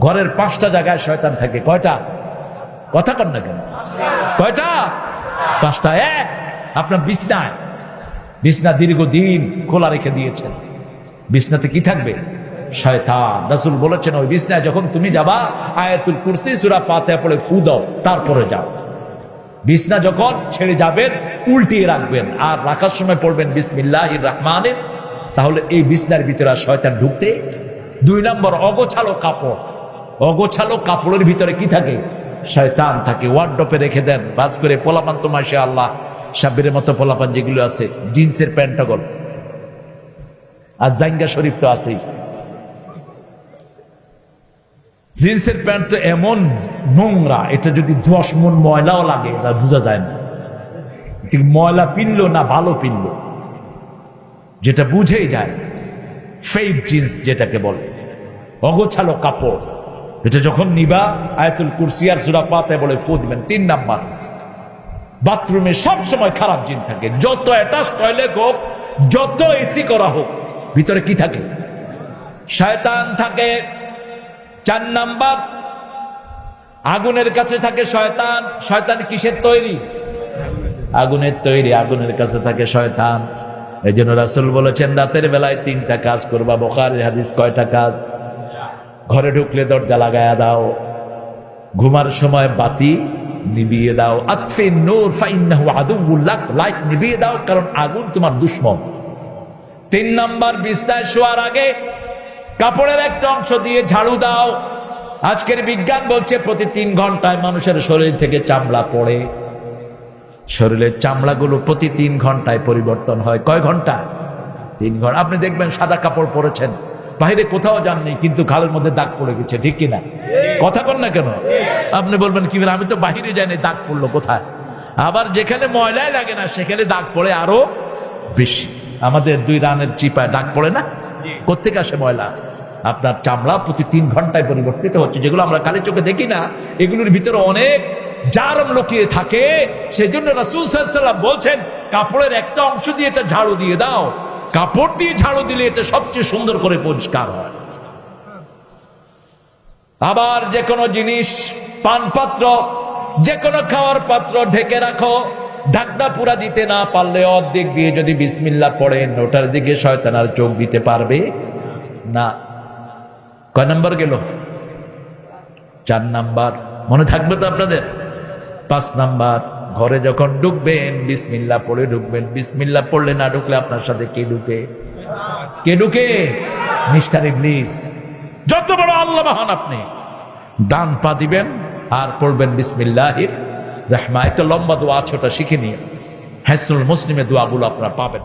ঘরের পাঁচটা জায়গায় শয়তান থাকে। কয়টা? কথা কর না কেন? কয়টা? পাঁচটা, এক। আপনার বিছনায় বিছনা দীর্ঘদিন খোলা রেখে দিয়েছেন। বিছনাতে কি থাকবে? শয়তান। রাসূল বলেছেন, ওই বিছনায় যখন তুমি যাবা, আয়াতুল কুরসি, সূরা ফাতিহা পড়ে ফু দাও, তারপরে যাও। বিছনা যখন ছেড়ে যাবেন উল্টিয়ে রাখবেন। আর রাখার সময় পড়বেন, বিসমিল্লাহির রহমানের তাহলে এই বিছনার ভিতরে শয়তান ঢুকতে দুই নম্বর অগোছালো কাপড়। অগোছালো কাপড়ের ভিতরে কি থাকে? শয়তান থাকে ওয়ার্ডপে রেখে দেন, বাস করে পোলাপান তো মাসে আল্লাহ সাব্বিরের মতো পোলাপান যেগুলো আছে, জিন্সের প্যান্টটা গল আর জাইঙ্গা শরীফ তো আছেই। জিন্সের প্যান্ট তো এমন নোংরা, এটা যদি দশ মন ময়লাও লাগে, তা বোঝা যায় না। ময়লা পিনলো না ভালো পিনলো? যেটা বুঝেই যায় ফেইড জিন্স যেটাকে বলে। অগোছালো কাপড়। এটা যখন নিবা, আয়াতুল কুরসিয়ার সুরা ফাতে বলে ফু দিবেন, তিন নাম্বার। বাথরুমে সব সময় খারাপ জিন থাকে। যত অ্যাটাচ টয়লেট হোক, যত এসি করা হোক, ভিতরে কি থাকে? শয়তান থাকে, চার নাম্বার। আগুনের কাছে থাকে শয়তান। শয়তান কিসের তৈরি? আগুনের তৈরি, আগুনের কাছে থাকে শয়তান। এই জন্য রাসুল বলেছেন, রাতের বেলায় তিনটা কাজ করবা। বোখারের হাদিস কয়টা কাজ? ঘরে ঢুকলে দরজা লাগায়া দাও। ঘুমার সময় বাতি নিবিয়ে দাও। আতফে নূর, ফাইন্নাহু লাইট নিবিয়ে দাও, কারণ আগুন তোমার দুশ্মন। তিন নাম্বার বিছনায় শোয়ার আগে কাপড়ের একটা অংশ দিয়ে ঝাড়ু দাও। আজকের বিজ্ঞান বলছে প্রতি তিন ঘন্টায় মানুষের শরীর থেকে চামড়া পড়ে। শরীরের চামড়াগুলো প্রতি তিন ঘন্টায় পরিবর্তন হয়। কয় ঘণ্টা? তিন ঘণ্টা। আপনি দেখবেন সাদা কাপড় পরেছেন। বাইরে কোথাও যাননি, কিন্তু খালের মধ্যে দাগ পড়ে গেছে, ঠিক কিনা? কথা কন না কেন? আপনি বলবেন, কি আমি তো বাহিরে যাইনি, দাগ পড়ল কোথায়? আবার যেখানে ময়লাই লাগে না, সেখানে দাগ পড়ে আরও বেশি। আমাদের দুই রানের চিপায় দাগ পড়ে না? কোথেকে আসে ময়লা? আপনার চামড়া প্রতি তিন ঘন্টায় পরিবর্তিত হচ্ছে, যেগুলো আমরা কালি চোখে দেখি না, এগুলোর ভিতরে অনেক জারম লুকিয়ে থাকে। সেই জন্য রাসুল সাল্লাম বলছেন, কাপড়ের একটা অংশ দিয়ে এটা ঝাড়ু দিয়ে দাও। কাপড় দিয়ে ঝাড়ু দিলে এটা সবচেয়ে সুন্দর করে পরিষ্কার হয়। আবার যে কোনো জিনিস পানপাত্র যে কোনো খাওয়ার পাত্র ঢেকে রাখো। ঢাকনা পুরা দিতে না পারলে অর্ধেক দিয়ে যদি বিসমিল্লা পড়েন, ওটার দিকে শয়তান আর চোখ দিতে পারবে না। কয় নাম্বার গেল? চার নাম্বার। মনে থাকবে তো আপনাদের? পাঁচ নাম্বার, ঘরে যখন ঢুকবেন, বিসমিল্লা পড়ে ঢুকবেন। বিসমিল্লা পড়লে না ঢুকলে আপনার সাথে কে ঢুকে? কে ঢুকে? মিস্টার ইবলিস। যত বড় আল্লাহ মহান আপনি। ডান পা দিবেন আর পড়বেন বিসমিল্লাহির রহমা একটা লম্বা দোয়া ছোটা, শিখে নিয়ে হ্যাসনুল মুসলিমের দোয়াগুলো আপনারা পাবেন।